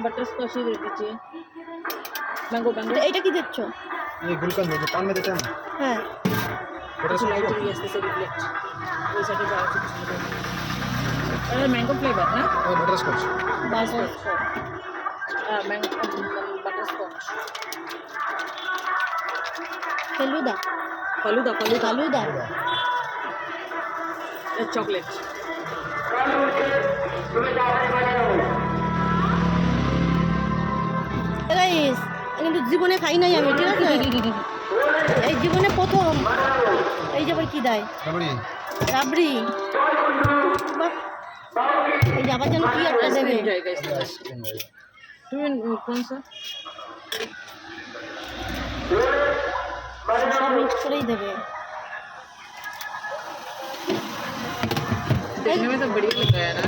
Scotch ही दे दीजिए mango mango এটা- এইটা কি দিচ্ছ ये गुलकंद है जो पान में देते हैं ना হ্যাঁ बटर अच्छा स्कॉच लाइट को? भी ऐसे से रिफ्लेक्ट ये सेट जाओ अरे मैंगो फ्लेवर ना और बटर स्कॉच বাস हाँ mango butterscotch falooda falooda falooda falooda chocolate জীবনে খাই নাই আমি ঠিক আছে? এই জীবনে প্রথম। এই যাবার কি দেয়? রাবড়ি। এই যাবার জন্য যেন কি একটা দেবে? তুমি কোন সব মিক্স করেই দেবে।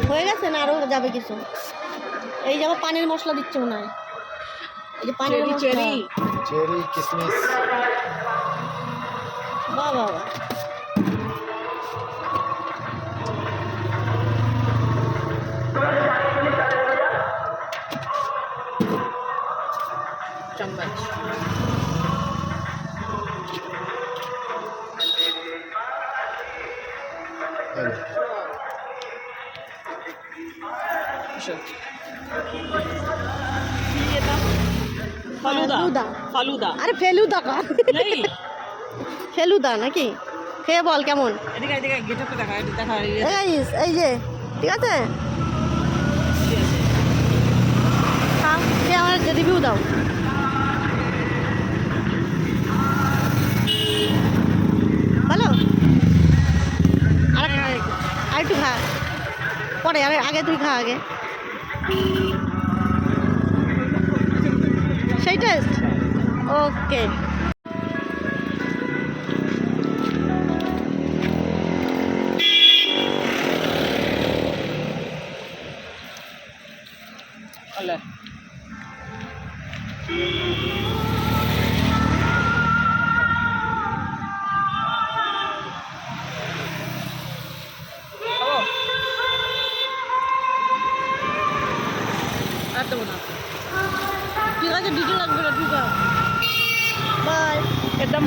হয়ে গেছে না আরও যাবে কিছু? এই যাব পানির মশলা দিচ্ছে মনে হয়। ఇది పని చెరీ చెరీ కిస్మిస్ బాబా चम्मच Thank you. ফালুদা ফালুদা। আরে ফেলুদা কার। ফেলুদা নাকি? খেয়ে বল কেমন? এই যে। ঠিক আছে? আমার রিভিউ দাও। ভালো? আর একটু খা। পরে আরে আগে তুই খা আগে। Best okay Atau nak? ঠিক আছে দুটো লাগবে না ঠিক আছে বাই একদম